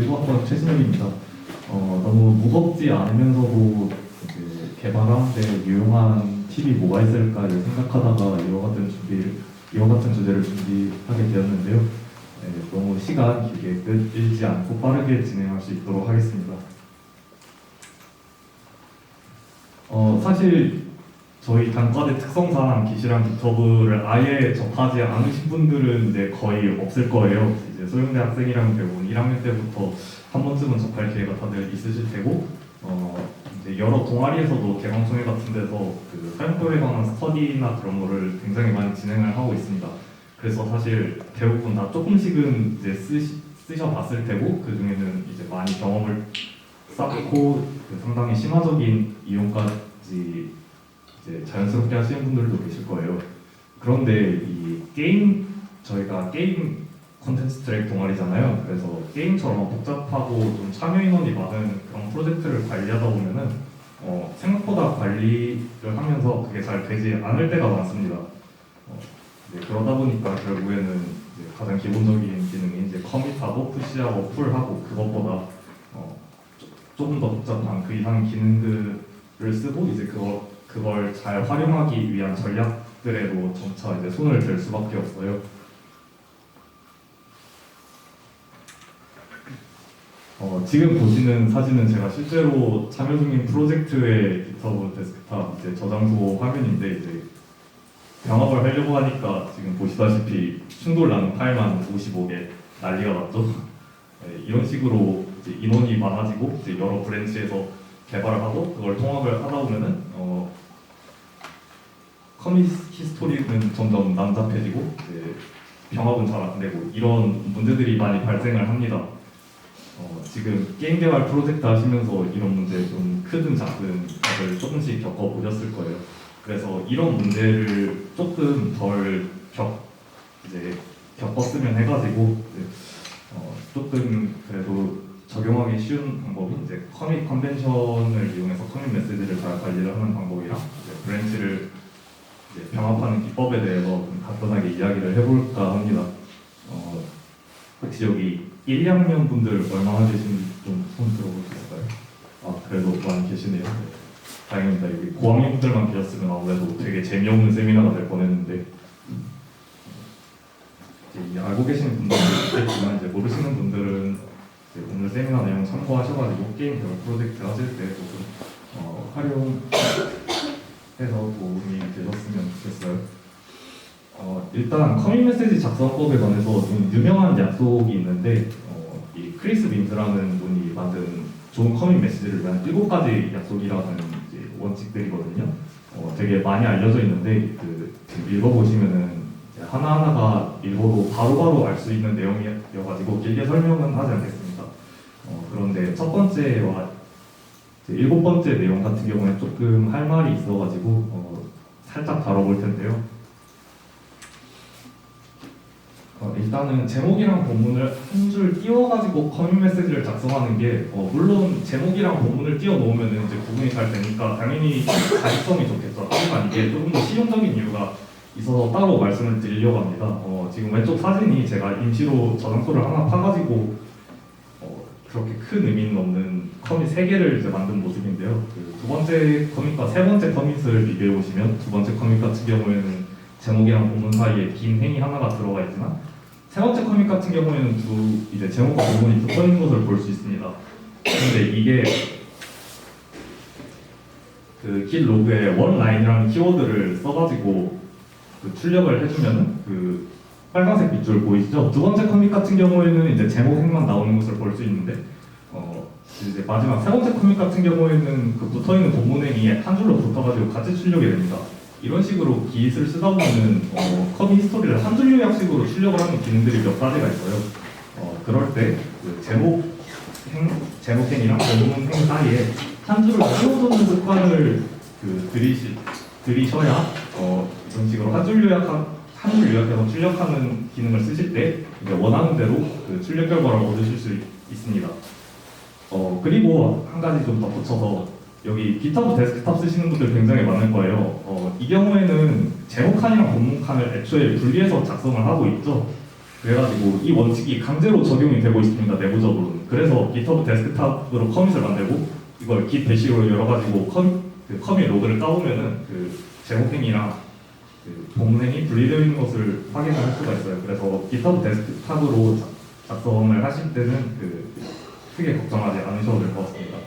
1학번 최진혁입니다. 어, 너무 무겁지 않으면서도 이제 개발하는데 유용한 팁이 뭐가 있을까를 생각하다가 이와 같은 준비, 이와 같은 주제를 준비하게 되었는데요. 네, 너무 시간 길게 끌지 않고 빠르게 진행할 수 있도록 하겠습니다. 어, 사실 저희 단과대 특성상 기시랑 깃허브를 아예 접하지 않으신 분들은 이제 거의 없을 거예요. 이제 소형대 학생이랑 대부분 1학년 때부터 한 번쯤은 접할 기회가 다들 있으실 테고, 어, 이제 여러 동아리에서도 개방총회 같은 데서 그 사용도에 관한 스터디나 그런 거를 굉장히 많이 진행을 하고 있습니다. 그래서 사실 대부분 다 조금씩은 이제 쓰시, 쓰셔봤을 테고, 그 중에는 이제 많이 경험을 쌓고 그 상당히 심화적인 이용까지 이제 자연스럽게 하시는 분들도 계실 거예요. 그런데 이 게임 저희가 게임 콘텐츠 트랙 동아리잖아요. 그래서 게임처럼 복잡하고 좀 참여 인원이 많은 그런 프로젝트를 관리하다 보면은 어, 생각보다 관리를 하면서 그게 잘 되지 않을 때가 많습니다. 어, 네, 그러다 보니까 결국에는 가장 기본적인 기능이 이제 커밋하고 푸시하고 풀하고 그것보다 어, 조- 조금 더 복잡한 그 이상 기능들을 쓰고 이제 그거 그걸 잘 활용하기 위한 전략들에도 점차 이제 손을 댈 수밖에 없어요. 어, 지금 보시는 사진은 제가 실제로 참여 중인 프로젝트의 깃허브 데스크탑 이제 저장소 화면인데 이제 병합을 하려고 하니까 지금 보시다시피 충돌 나는 파일만 55개 난리가 났죠. 네, 이런 식으로 인원이 많아지고 여러 브랜치에서 개발을 하고 그걸 통합을 하다 보면은 어, 커밋 히스토리는 점점 난잡해지고 병합은 잘 안 되고 이런 문제들이 많이 발생을 합니다. 어, 지금 게임 개발 프로젝트 하시면서 이런 문제 좀 크든 작든 다들 조금씩 겪어 보셨을 거예요. 그래서 이런 문제를 조금 덜 겪, 이제 겪었으면 해가지고 이제 어, 조금 그래도 적용하기 쉬운 방법이 이제 커밋 컨벤션을 이용해서 커밋 메시지를 잘 관리를 하는 방법이랑 이제 브랜치를 이제 병합하는 기법에 대해서 좀 간단하게 이야기를 해볼까 합니다. 어, 혹시 여기 1, 2학년 분들 얼마나 계신지 좀손 들어볼 수 있을까요? 아 그래도 많이 계시네요. 네. 다행입니다. 여기 고학년 분들만 계셨으면 아무래도 되게 재미없는 세미나가 될 뻔했는데 이제 이 알고 계시는 분들은 있겠지만 이제 모르시는 분들은 이제 오늘 세미나 내용 참고하셔가지고 게임 개발 프로젝트 하실 때 조금 어, 활용해서 도움이 되셨으면 좋겠어요. 어, 일단 커밋 메시지 작성법에 관해서 좀 유명한 약속이 있는데 어, 이 크리스 민트라는 분이 만든 좋은 커밋 메시지를 위한 일곱 가지 약속이라는 이제 원칙들이거든요. 어, 되게 많이 알려져 있는데 그 읽어보시면은 하나하나가 읽어도 바로바로 알 수 있는 내용이어가지고 길게 설명은 하지 않겠습니다. 어, 그런데 첫 번째와 일곱 번째 내용 같은 경우에 조금 할 말이 있어가지고 어, 살짝 다뤄볼 텐데요. 어, 일단은 제목이랑 본문을 한 줄 띄워가지고 커밋 메시지를 작성하는 게 어, 물론 제목이랑 본문을 띄워 놓으면 이제 구분이 잘 되니까 당연히 자립성이 좋겠죠. 하지만 이게 조금 더 실용적인 이유가 있어서 따로 말씀을 드리려고 합니다. 어, 지금 왼쪽 사진이 제가 임시로 저장소를 하나 파가지고 어, 그렇게 큰 의미는 없는 커밋 3개를 이제 만든 모습인데요. 그 두 번째 커밋과 세 번째 커밋을 비교해 보시면 두 번째 커밋 같은 경우에는 제목이랑 본문 사이에 긴 행이 하나가 들어가 있지만 세 번째 커밋 같은 경우에는 두 이제 제목과 본문이 붙어 있는 것을 볼 수 있습니다. 그런데 이게 그 길 로그에 원 라인이라는 키워드를 써가지고 그 출력을 해주면은 그 빨간색 밑줄 보이시죠? 두 번째 커밋 같은 경우에는 이제 제목 행만 나오는 것을 볼 수 있는데 어 이제 마지막 세 번째 커밋 같은 경우에는 그 붙어 있는 본문 행이 한 줄로 붙어가지고 같이 출력이 됩니다. 이런 식으로 기릿을 쓰다 보면은 어, 커밋 히스토리를 한 줄 요약식으로 출력을 하는 기능들이 몇 가지가 있어요. 어, 그럴 때 그 제목 행 제목 행이랑 본문 행 사이에 한 줄을 띄워두는 습관을 그 들이시 들이셔야 어, 이런 식으로 한 줄 요약 줄 요약해서 출력하는 기능을 쓰실 때 이제 원하는 대로 그 출력 결과를 얻으실 수 있- 있습니다. 어 그리고 한 가지 좀 덧붙여서 여기 GitHub 데스크탑 쓰시는 분들 굉장히 많을 거예요. 어, 이 경우에는 제목 칸이랑 본문 칸을 애초에 분리해서 작성을 하고 있죠. 그래가지고 이 원칙이 강제로 적용이 되고 있습니다. 내부적으로는. 그래서 GitHub 데스크탑으로 커밋을 만들고 이걸 git 대시로 열어가지고 커, 그 커밋 로그를 까보면은 그 제목행이랑 그 본행이 분리되어 있는 것을 확인을 할 수가 있어요. 그래서 GitHub 데스크탑으로 작- 작성을 하실 때는 그 크게 걱정하지 않으셔도 될 것 같습니다.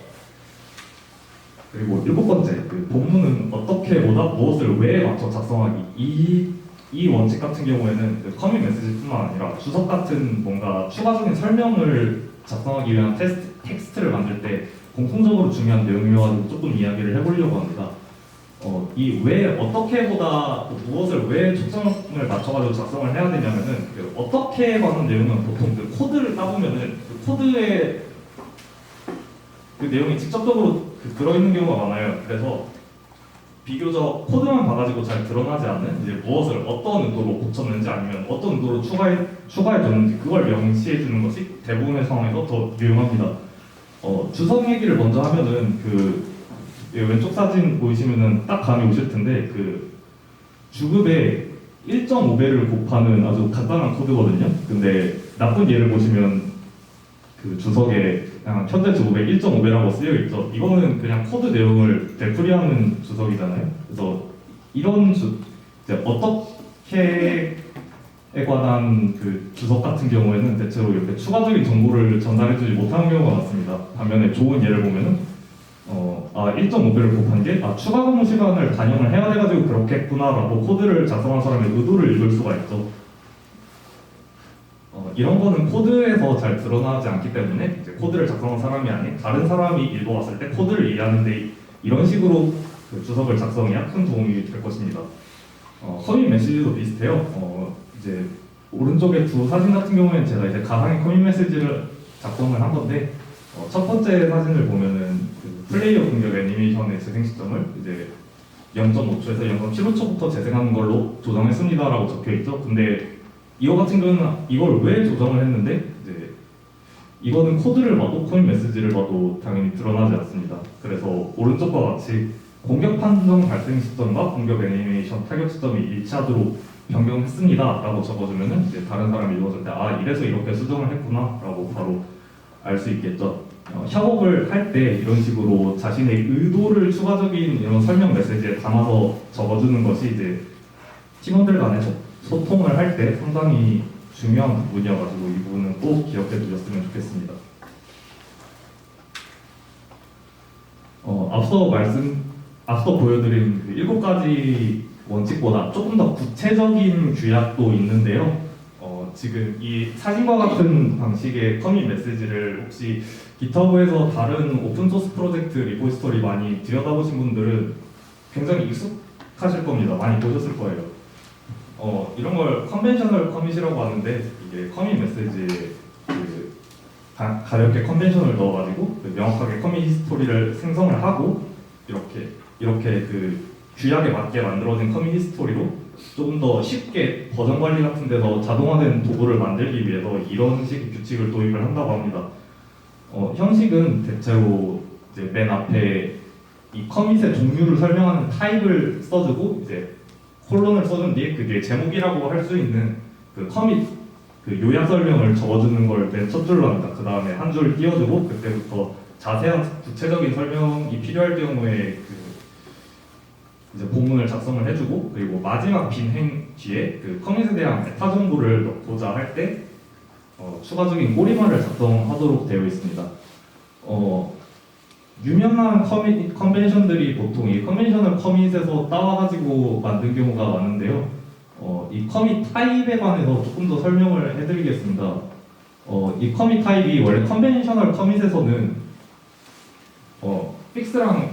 그리고 일곱 번째, 그 본문은 어떻게 보다 무엇을 왜 맞춰 작성하기 이, 이 원칙 같은 경우에는 그 커밋 메시지뿐만 아니라 주석 같은 뭔가 추가적인 설명을 작성하기 위한 테스트, 텍스트를 만들 때 공통적으로 중요한 내용이어가지고 조금 이야기를 해보려고 합니다. 어, 이 왜 어떻게보다 또 무엇을 왜 초점을 맞춰가지고 작성을 해야 되냐면은 그 어떻게 하는 내용은 보통 그 코드를 따보면은 그 코드에 그 내용이 직접적으로 그 들어있는 경우가 많아요. 그래서 비교적 코드만 봐가지고 잘 드러나지 않는 이제 무엇을 어떤 의도로 고쳤는지 아니면 어떤 의도로 추가해 추가해 줬는지 그걸 명시해 주는 것이 대부분의 상황에서 더 유용합니다. 어, 주석 얘기를 먼저 하면은 그 이 왼쪽 사진 보이시면은 딱 감이 오실 텐데 그 주급에 1.5배를 곱하는 아주 간단한 코드거든요. 근데 나쁜 예를 보시면 그 주석에 그냥 현재 주급에 1.5배라고 쓰여 있죠. 이거는 그냥 코드 내용을 되풀이하는 주석이잖아요. 그래서 이런 주 이제 어떻게 에 관한 그 주석 같은 경우에는 대체로 이렇게 추가적인 정보를 전달해주지 못하는 경우가 많습니다. 반면에 좋은 예를 보면은 어, 아 1.5배를 곱한 게 아, 추가 근무 시간을 반영을 해야 돼가지고 그렇게 했구나라고 코드를 작성한 사람의 의도를 읽을 수가 있죠. 어, 이런 거는 코드에서 잘 드러나지 않기 때문에 이제 코드를 작성한 사람이 아닌 다른 사람이 읽어왔을 때 코드를 이해하는데 이런 식으로 그 주석을 작성해야 큰 도움이 될 것입니다. 어, 커밋 메시지도 비슷해요. 어, 이제 오른쪽에 두 사진 같은 경우에는 제가 이제 가상의 커밋 메시지를 작성을 한 건데 어, 첫 번째 사진을 보면은 그 플레이어 공격 애니메이션의 재생 시점을 이제 0.5초에서 0.75초부터 재생하는 걸로 조정했습니다라고 적혀 있죠. 근데 이거 같은 경우는 이걸 왜 조정을 했는데 이제 이거는 코드를 봐도 코인 메시지를 봐도 당연히 드러나지 않습니다. 그래서 오른쪽과 같이 공격 판정 발생 시점과 공격 애니메이션 타격 시점이 일치하도록 변경했습니다라고 적어주면은 이제 다른 사람이 읽었을 때 아 이래서 이렇게 수정을 했구나라고 바로 알 수 있겠죠. 어, 협업을 할 때 이런 식으로 자신의 의도를 추가적인 이런 설명 메시지에 담아서 적어주는 것이 이제 팀원들 간의 소- 소통을 할 때 상당히 중요한 부분이어가지고 이 부분은 꼭 기억해 두셨으면 좋겠습니다. 어, 앞서 말씀, 앞서 보여드린 그 일곱 가지 원칙보다 조금 더 구체적인 규약도 있는데요. 어, 지금 이 사진과 같은 방식의 커밋 메시지를 혹시 GitHub에서 다른 오픈소스 프로젝트 리포지토리 많이 들여다보신 분들은 굉장히 익숙하실 겁니다. 많이 보셨을 거예요. 어, 이런 걸 컨벤셔널 커밋이라고 하는데 이게 커밋 메시지에 그 가, 가볍게 컨벤션을 넣어가지고 그 명확하게 커밋 히스토리를 생성을 하고 이렇게 이렇게 그 규약에 맞게 만들어진 커밋 히스토리로 조금 더 쉽게 버전 관리 같은 데서 자동화된 도구를 만들기 위해서 이런 식의 규칙을 도입을 한다고 합니다. 어, 형식은 대체로 이제 맨 앞에 이 커밋의 종류를 설명하는 타입을 써주고 이제 콜론을 써준 뒤에 그게 제목이라고 할 수 있는 그 커밋 그 요약 설명을 적어주는 걸 맨 첫 줄로 합니다. 그 다음에 한 줄 띄워주고 그때부터 자세한 구체적인 설명이 필요할 경우에 그 이제 본문을 작성을 해주고 그리고 마지막 빈행 뒤에 그 커밋에 대한 메타 정보를 넣고자 할 때 어, 추가적인 꼬리말을 작성하도록 되어 있습니다. 어, 유명한 커밋 컨벤션들이 보통 이 컨벤셔널 커밋에서 따와가지고 만든 경우가 많은데요. 어, 이 커밋 타입에 관해서 조금 더 설명을 해드리겠습니다. 어, 이 커밋 타입이 원래 컨벤셔널 커밋에서는 어, 픽스랑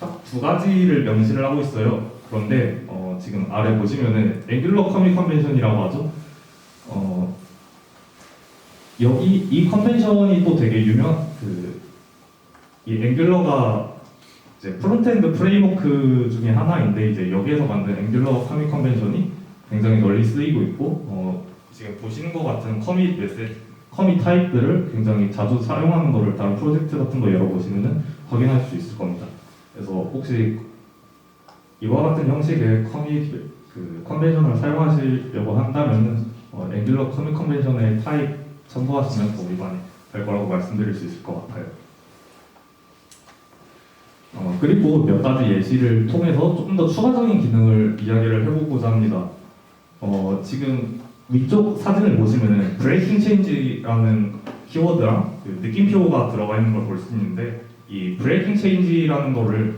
딱 두 가지를 명시를 하고 있어요. 그런데 어, 지금 아래 보시면은 앵귤러 커밋 컨벤션이라고 하죠. 어, 여기 이 컨벤션이 또 되게 유명 그이 앵귤러가 이제 프론트엔드 프레임워크 중에 하나인데 이제 여기에서 만든 앵귤러 커밋 컨벤션이 굉장히 널리 쓰이고 있고 어, 지금 보시는 것 같은 커밋 메시지 커밋 타입들을 굉장히 자주 사용하는 거를 다른 프로젝트 같은 거 열어보시면은 확인할 수 있을 겁니다. 혹시 이와 같은 형식의 커밋 그 컨벤션을 사용하시려고 한다면은 어, 앵귤러 커밋 컨벤션의 타입 참고하시면 도움이 많이 될 거라고 말씀드릴 수 있을 것 같아요. 어, 그리고 몇 가지 예시를 통해서 조금 더 추가적인 기능을 이야기를 해보고자 합니다. 어, 지금 위쪽 사진을 보시면은 브레이킹 체인지라는 키워드랑 그 느낌표가 들어가 있는 걸 볼 수 있는데 이 브레이킹 체인지라는 거를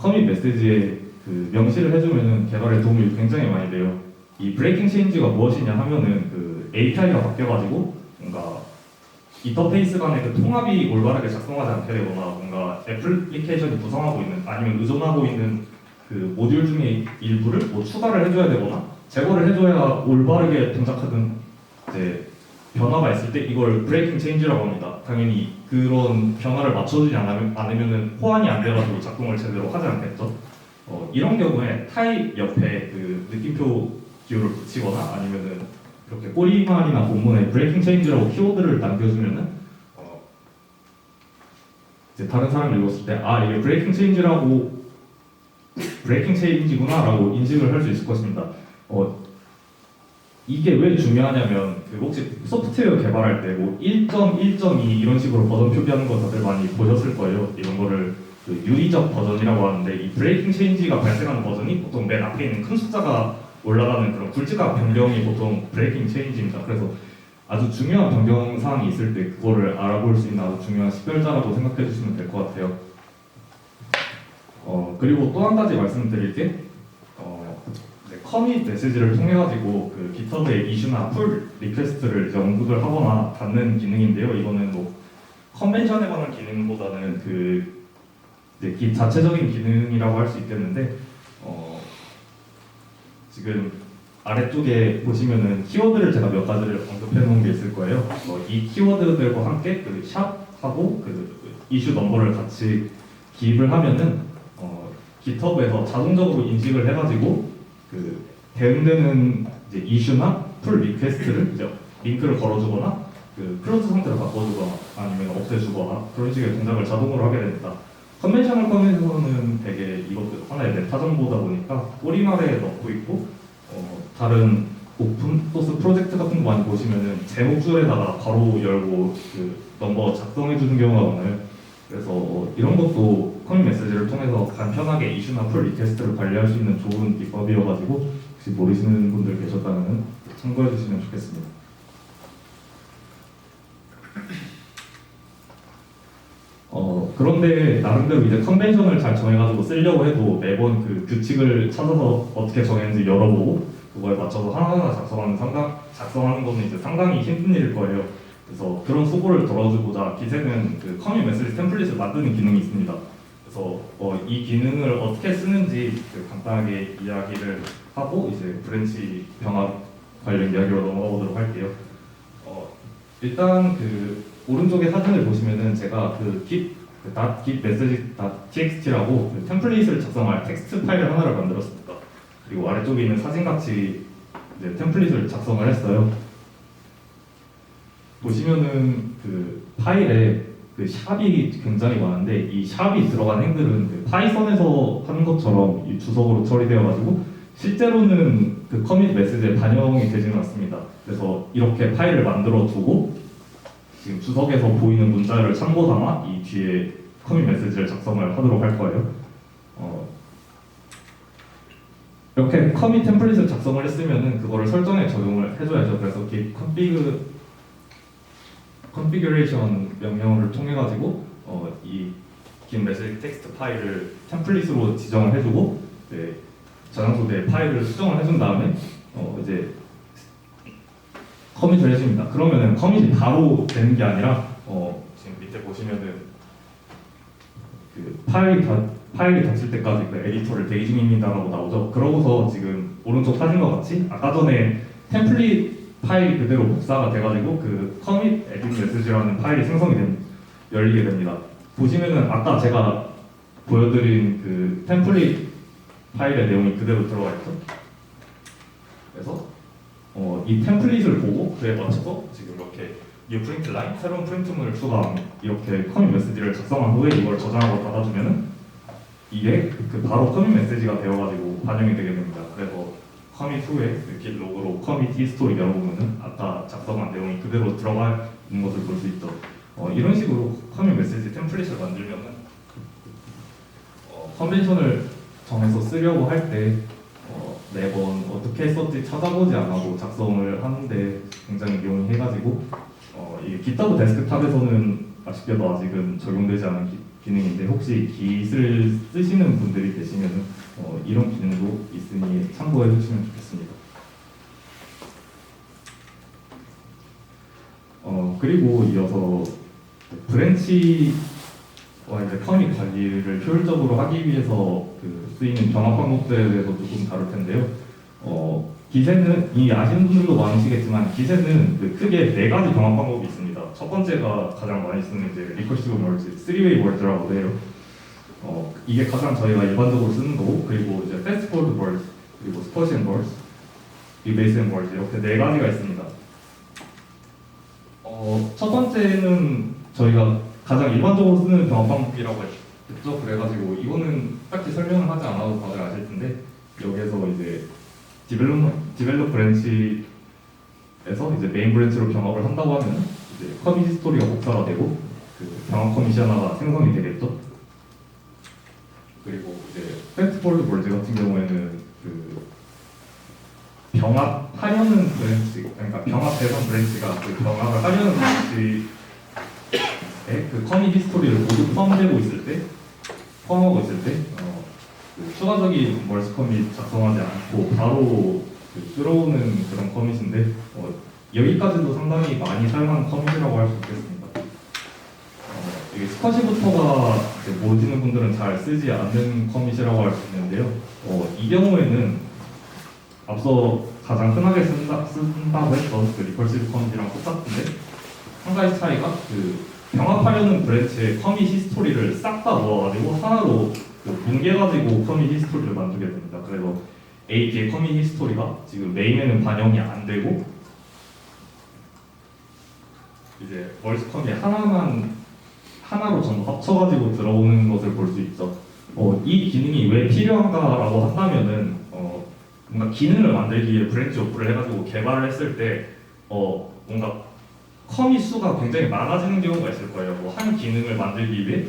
커밋 메시지에 그 명시를 해주면은 개발에 도움이 굉장히 많이 돼요. 이 브레이킹 체인지가 무엇이냐 하면은 그 API가 바뀌어가지고 뭔가 인터페이스 간의 그 통합이 올바르게 작동하지 않게 되거나 뭔가 애플리케이션이 구성하고 있는 아니면 의존하고 있는 그 모듈 중에 일부를 뭐 추가를 해줘야 되거나 제거를 해줘야 올바르게 동작하는 이제 변화가 있을 때 이걸 브레이킹 체인지라고 합니다. 당연히 그런 변화를 맞춰주지 않으면, 않으면은 호환이 안 돼가지고 작동을 제대로 하지 않겠죠. 어, 이런 경우에 타입 옆에 그 느낌표 기호를 붙이거나 아니면은 이렇게 꼬리말이나 본문에 브레이킹 체인지라고 키워드를 남겨주면은 어, 이제 다른 사람이 읽었을 때 아 이게 브레이킹 체인지라고 브레이킹 체인지구나라고 인식을 할 수 있을 것입니다. 어, 이게 왜 중요하냐면 그 혹시 소프트웨어 개발할 때 뭐 1.1.2 이런 식으로 버전 표기하는 거 다들 많이 보셨을 거예요. 이런 거를 그 유의적 버전이라고 하는데 이 브레이킹 체인지가 발생하는 버전이 보통 맨 앞에 있는 큰 숫자가 올라가는 그런 굵직한 변경이 보통 브레이킹 체인지입니다. 그래서 아주 중요한 변경 사항이 있을 때 그거를 알아볼 수 있는 아주 중요한 식별자라고 생각해 주시면 될 것 같아요. 어 그리고 또 한 가지 말씀드릴 게 커밋 메시지를 통해 가지고 그 GitHub의 이슈나 풀 리퀘스트를 이제 언급을 하거나 닫는 기능인데요. 이거는 뭐 컨벤션에 관한 기능보다는 그 이제 기 자체적인 기능이라고 할 수 있겠는데 어, 지금 아래쪽에 보시면은 키워드를 제가 몇 가지를 언급해 놓은 게 있을 거예요. 어, 이 키워드들과 함께 그 샵하고 그 이슈 넘버를 같이 기입을 하면은 어, GitHub에서 자동적으로 인식을 해가지고 그 대응되는 이제 이슈나 풀 리퀘스트를 이제 링크를 걸어주거나 그 클로즈 상태로 바꿔주거나 아니면 없애주거나 그런 식의 동작을 자동으로 하게 됩니다. 컨벤셔널 커밋에서는 되게 이것도 하나의 메타 정보다 보니까 꼬리말에 넣고 있고 어, 다른 오픈 소스 프로젝트 같은 거 많이 보시면은 제목 줄에다가 바로 열고 그 넘버 작성해 주는 경우가 많아요. 그래서 어, 이런 것도 커밋 메시지를 통해서 간편하게 이슈나 풀 리퀘스트를 관리할 수 있는 좋은 비법이어가지고 혹시 모르시는 분들 계셨다면 참고해 주시면 좋겠습니다. 어, 그런데 나름대로 이제 컨벤션을 잘 정해가지고 쓰려고 해도 매번 그 규칙을 찾아서 어떻게 정했는지 열어보고 그거에 맞춰서 하나하나 작성하는 상당 작성하는 거는 이제 상당히 힘든 일일 거예요. 그래서 그런 수고를 덜어주고자 기세는 그 커밋 메시지 템플릿을 만드는 기능이 있습니다. 그래서 어, 이 기능을 어떻게 쓰는지 그 간단하게 이야기를 하고 이제 브랜치 병합 관련 이야기로 넘어가 보도록 할게요. 어, 일단 그 오른쪽에 사진을 보시면은 제가 그 git 그닷 git 메시지 txt라고 그 템플릿을 작성할 텍스트 파일을 하나를 만들었습니다. 그리고 아래쪽에 있는 사진 같이 이제 템플릿을 작성을 했어요. 보시면은 그 파일에 그 샵이 굉장히 많은데 이 샵이 들어간 행들은 그 파이썬에서 하는 것처럼 이 주석으로 처리되어 가지고 실제로는 그 커밋 메시지에 반영이 되지는 않습니다. 그래서 이렇게 파일을 만들어 두고 지금 주석에서 보이는 문자를 참고 삼아 이 뒤에 커밋 메시지를 작성을 하도록 할 거예요. 어, 이렇게 커밋 템플릿을 작성을 했으면은 그거를 설정에 적용을 해줘야죠. 그래서 git config 컨피규레이션 명령어를 통해 가지고 어, 이긴 메시지 텍스트 파일을 템플릿으로 지정을 해주고 네, 저장소에 파일을 수정을 해준 다음에 어, 이제 커밋을 해줍니다. 그러면은 커밋이 바로 되는 게 아니라 어, 지금 밑에 보시면은 그 파일이 다 파일이 닫힐 때까지 그 에디터를 대기 중입니다라고 나오죠. 그러고서 지금 오른쪽 사진과 같이 아까 전에 템플릿 파일이 그대로 복사가 돼가지고 그 커밋 에딧 메시지라는 파일이 생성이 됩, 열리게 됩니다. 보시면은 아까 제가 보여드린 그 템플릿 파일의 내용이 그대로 들어가 있죠. 그래서 어, 이 템플릿을 보고 그에 맞춰서 지금 이렇게 뉴 프린트 라인 새로운 프린트문을 추가한 이렇게 커밋 메시지를 작성한 후에 이걸 저장하고 닫아주면은 이게 그 바로 커밋 메시지가 되어가지고 반영이 되게 됩니다. 그래서 커밋 후에 그 git 로그로 커밋 히스토리 열어보면은 아까 작성한 내용이 그대로 들어가 있는 것을 볼 수 있죠. 어, 이런 식으로 커뮤 메시지 템플릿을 만들면은 어, 컨벤션을 정해서 쓰려고 할때 어, 매번 어떻게 했었지 찾아보지 않아도 작성을 하는데 굉장히 용이해가지고 어, 이 GitHub 데스크탑에서는 아쉽게도 아직은 적용되지 않은 기, 기능인데 혹시 깃을 쓰시는 분들이 계시면 어, 이런 기능도 있으니 참고해 주시면 좋겠습니다. 어, 그리고 이어서 브랜치와 이제 커밋 관리를 효율적으로 하기 위해서 그 쓰이는 병합 방법들에 대해서 조금 다룰 텐데요. 어, 기세는 이 아시는 분들도 많으시겠지만 기세는 그 크게 네 가지 병합 방법이 있습니다. 첫 번째가 가장 많이 쓰는 이제 리커시브 멀지, 3웨이 멀지라고 해요. 어, 이게 가장 저희가 일반적으로 쓰는 거고 그리고 이제 패스트 포드 멀지, 그리고 스퍼시 앤 멀지, 리베이스 앤 멀지 이렇게 네 가지가 있습니다. 어, 첫 번째는 저희가 가장 일반적으로 쓰는 병합 방법이라고 했죠. 그래가지고 이거는 딱히 설명을 하지 않아도 다들 아실 텐데 여기에서 이제 디벨롭 디벨롭 브랜치에서 이제 메인 브랜치로 병합을 한다고 하면 이제 커밋 히스토리가 복사가 되고 그 병합 커밋이 하나가 생성이 되겠죠. 그리고 이제 패스트폴드 몰즈 같은 경우에는 그 병합 하려는 브랜치 그러니까 병합 대상 브랜치가 그 병합을 하려는 브랜치에 그 커밋 히스토리를 모두 포함되고 있을 때 포함하고 있을 때 어, 그 추가적인 멀스 커밋 작성하지 않고 바로 그 들어오는 그런 커밋인데 어, 여기까지도 상당히 많이 사용하는 커밋이라고 할 수 있겠습니다. 어, 스쿼시부터가 모르시는 분들은 잘 쓰지 않는 커밋이라고 할 수 있는데요. 어, 이 경우에는 앞서 가장 흔하게 쓴다, 쓴다고 했던 그 리컬시브 커밋이랑 똑같은데 한 가지 차이가 그 병합하려는 브랜치의 커밋 히스토리를 싹 다 모아가지고 하나로 그 뭉개가지고 커밋 히스토리를 만들게 됩니다. 그래서 AP의 커밋 히스토리가 지금 메인에는 반영이 안 되고 이제 커밋 하나만 하나로 전부 합쳐가지고 들어오는 것을 볼 수 있죠. 어, 이 기능이 왜 필요한가라고 한다면은 어, 뭔가 기능을 만들기 위해 브랜치 오프를 해가지고 개발을 했을 때 어, 뭔가 커밋 수가 굉장히 많아지는 경우가 있을 거예요. 뭐 한 기능을 만들기 위해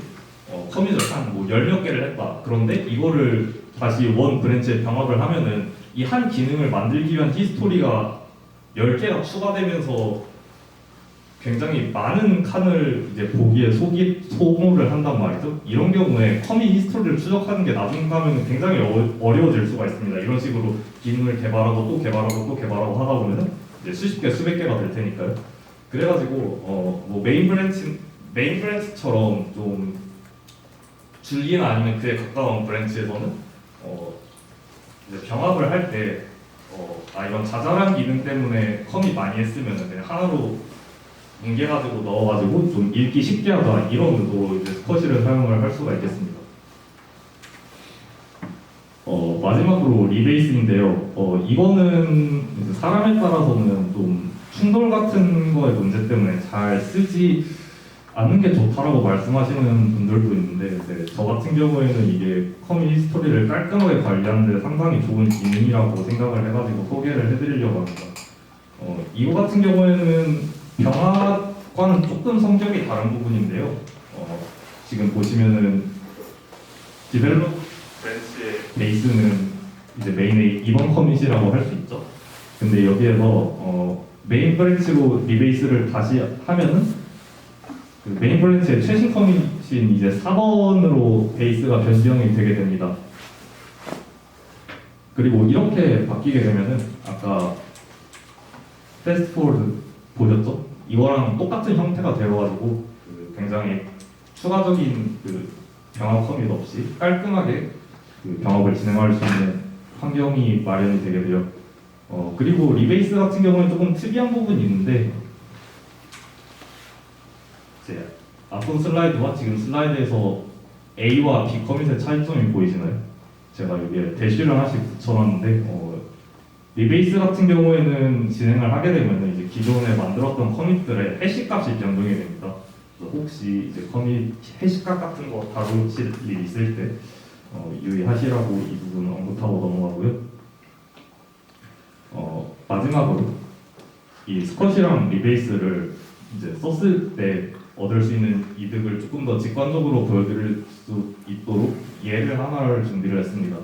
어, 커밋을 한뭐 열몇 개를 했다. 그런데 이거를 다시 원 브랜치에 병합을 하면은 이 한 기능을 만들기 위한 히스토리가 10개가 추가되면서 굉장히 많은 칸을 이제 보기에 소기, 소모를 한단 말이죠. 이런 경우에 커밋 히스토리를 추적하는 게 나중 가면 굉장히 어, 어려워질 수가 있습니다. 이런 식으로 기능을 개발하고 또 개발하고 또 개발하고 하다 보면 이제 수십 개, 수백 개가 될 테니까요. 그래가지고 어, 뭐 메인 브랜치 메인 브랜치처럼 좀 줄기나 아니면 그에 가까운 브랜치에서는 어, 이제 병합을 할때 어, 아 이건 자잘한 기능 때문에 커밋 많이 했으면 그냥 하나로 뭉개가지고 넣어가지고 좀 읽기 쉽게 하자 이런 의도로 이제 스쿼시를 사용을 할 수가 있겠습니다. 어, 마지막으로 리베이스인데요. 어, 이거는 사람에 따라서는 좀 충돌 같은 거의 문제 때문에 잘 쓰지 않는 게 좋다라고 말씀하시는 분들도 있는데 이제 저 같은 경우에는 이게 커밋 히스토리를 깔끔하게 관리하는 데 상당히 좋은 기능이라고 생각을 해가지고 소개를 해드리려고 합니다. 어, 이거 같은 경우에는 병합과는 조금 성격이 다른 부분인데요. 어, 지금 보시면은 디벨롭 브랜치의 베이스는 이제 메인의 2번 커밋이라고 할 수 있죠. 근데 여기에서 어, 메인 브랜치로 리베이스를 다시 하면은 그 메인 브랜치의 최신 커밋인 이제 4번으로 베이스가 변경이 되게 됩니다. 그리고 이렇게 바뀌게 되면은 아까 패스트 포워드 보셨죠? 이거랑 똑같은 형태가 되어가지고 그 굉장히 추가적인 그 병합 커밋 없이 깔끔하게 그 병합을 진행할 수 있는 환경이 마련이 되게 돼요. 어, 그리고 리베이스 같은 경우는 조금 특이한 부분이 있는데 이제 앞선 슬라이드와 지금 슬라이드에서 A와 B 커밋의 차이점이 보이시나요? 제가 여기에 대시를 하나씩 붙여놨는데 어, 리베이스 같은 경우에는 진행을 하게 되면 기존에 만들었던 커밋들의 해시 값이 변동이 됩니다. 혹시 이제 커밋 해시 값 같은 거 다루실 일 있을 때 어, 유의하시라고 이 부분 언급하고 넘어가고요. 어, 마지막으로 이 스쿼시랑 리베이스를 이제 썼을 때 얻을 수 있는 이득을 조금 더 직관적으로 보여드릴 수 있도록 예를 하나를 준비를 했습니다.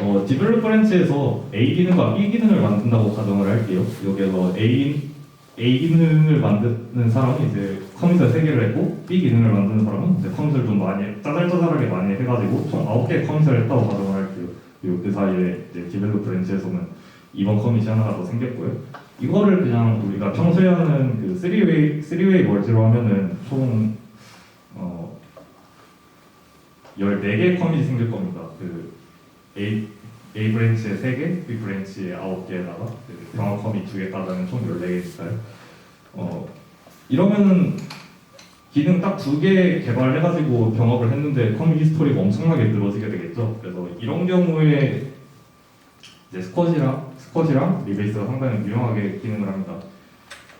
어, 디벨롭 브랜치에서 A 기능과 B 기능을 만든다고 가정을 할게요. 여기에서 A A 기능을 만드는 사람은 이제 컴퓨터 3개를 했고 B 기능을 만드는 사람은 이제 컴퓨터를 좀 많이 짜잘짜잘하게 많이 해가지고 총 9개의 컴퓨터를 했다고 가정을 할게요. 그리고 그 사이에 이제 디벨롭 브랜치에서는 이번 커밋이 하나가 더 생겼고요. 이거를 그냥 우리가 평소에 하는 그 3웨이 3웨이 멀티로 하면은 총 어, 14개의 커밋이 생길 겁니다. 그 A A 브랜치에 3개, B 브랜치에 9개에다가 그 병합 커밋 2개 따르면 총 14개니까요. 어, 이러면은 기능 딱 두 개 개발해가지고 병합을 했는데 커밋 히스토리가 엄청나게 늘어지게 되겠죠. 그래서 이런 경우에 이제 스쿼시랑 스쿼시랑 리베이스가 상당히 유용하게 기능을 합니다.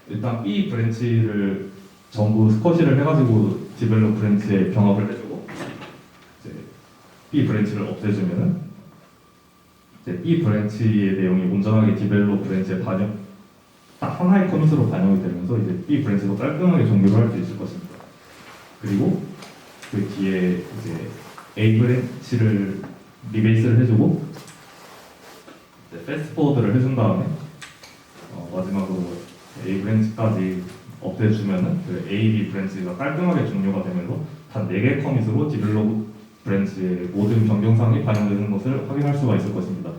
일단 B 브랜치를 전부 스쿼시를 해가지고 디벨롭 브랜치에 병합을 해주고 이제 B 브랜치를 없애주면은 이제 B 브랜치의 내용이 온전하게 디벨롭 브랜치에 반영 딱 하나의 커밋으로 반영이 되면서 이제 B 브랜치도 깔끔하게 종료를 할 수 있을 것입니다. 그리고 그 뒤에 이제 A 브랜치를 리베이스를 해주고 이제 패스트 포워드를 해준 다음에 어, 마지막으로 A 브랜치까지 업돼주면은 그 A, B 브랜치가 깔끔하게 종료가 되면서 단 4개 커밋으로 디벨롭 브랜치의 모든 변경사항이 반영되는 것을 확인할 수가 있을 것입니다.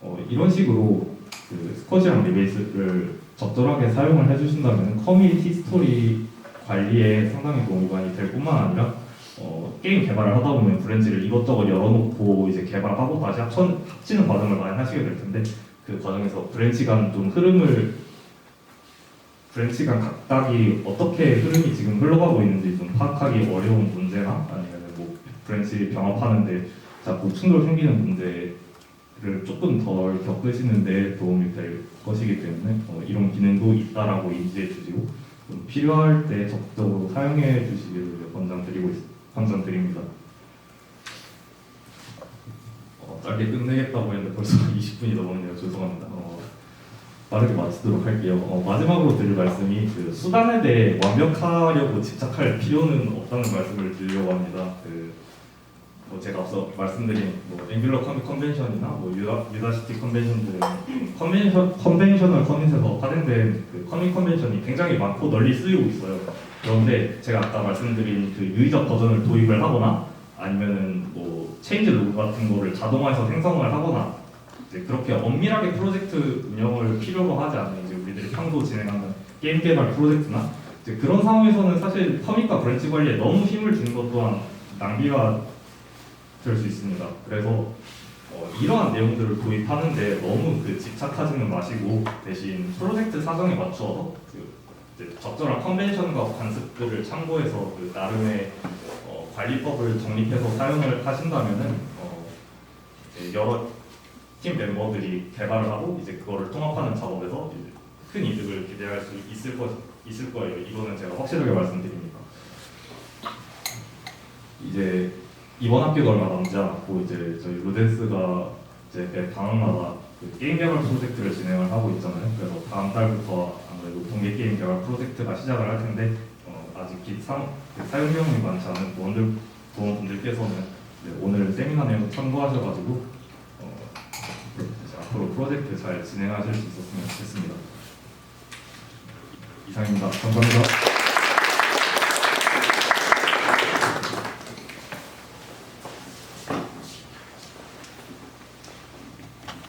어, 이런 식으로 그 스쿼시랑 리베이스를 적절하게 사용을 해주신다면 커밋 히스토리 관리에 상당히 도움이 많이 될 뿐만 아니라 어, 게임 개발을 하다 보면 브랜치를 이것저것 열어놓고 이제 개발하고 다시 합천, 합치는 과정을 많이 하시게 될 텐데 그 과정에서 브랜치 간 좀 흐름을 브랜치 간 각각이 어떻게 흐름이 지금 흘러가고 있는지 좀 파악하기 어려운 문제나 아니면 뭐 브랜치 병합하는데 자꾸 충돌 생기는 문제를 조금 덜 겪으시는데 도움이 될 것이기 때문에 어, 이런 기능도 있다라고 인지해 주시고 좀 필요할 때 적극적으로 사용해 주시기를 권장드리고 있, 권장드립니다. 어, 짧게 끝내겠다고 했는데 벌써 20분이 넘었네요. 죄송합니다. 어, 빠르게 마치도록 할게요. 어, 마지막으로 드릴 말씀이 그 수단에 대해 완벽하려고 집착할 필요는 없다는 말씀을 드리려고 합니다. 그, 뭐 제가 앞서 말씀드린 뭐 앵귤러 컨벤션이나 뭐 유다, 유다시티 컨벤션 등 컨벤션 컨벤셔널 커밋에서 발행된 그 커밋 컨벤션이 굉장히 많고 널리 쓰이고 있어요. 그런데 제가 아까 말씀드린 그 유의적 버전을 도입을 하거나 아니면은 뭐 체인지 로그 같은 거를 자동화해서 생성을 하거나 이제 그렇게 엄밀하게 프로젝트 운영을 필요로 하지 않는 이제 우리들이 평소 진행하는 게임 개발 프로젝트나 그런 상황에서는 사실 커밋과 브랜치 관리에 너무 힘을 주는 것 또한 낭비가 될수 있습니다. 그래서 어, 이러한 내용들을 도입하는데 너무 그 집착하지는 마시고 대신 프로젝트 사정에 맞추어서 그 적절한 컨벤션과 관습들을 참고해서 그 나름의 어, 관리법을 정립해서 사용을 하신다면은 어, 여러 팀 멤버들이 개발을 하고 이제 그거를 통합하는 작업에서 큰 이득을 기대할 수 있을 것 있을 거예요. 이거는 제가 확실하게 말씀드립니다. 이제 이번 학기도 얼마 남지 않았고 이제 저희 루덴스가 이제 매 방학마다 그 게임 개발 프로젝트를 진행을 하고 있잖아요. 그래서 다음 달부터 아무래도 동계 게임 개발 프로젝트가 시작을 할 텐데 어, 아직 기상 그 사용 경험이 많지 않은 부원들 부원분들께서는 오늘 세미나 내용 참고하셔가지고 어, 앞으로 프로젝트 잘 진행하실 수 있었으면 좋겠습니다. 이상입니다. 감사합니다.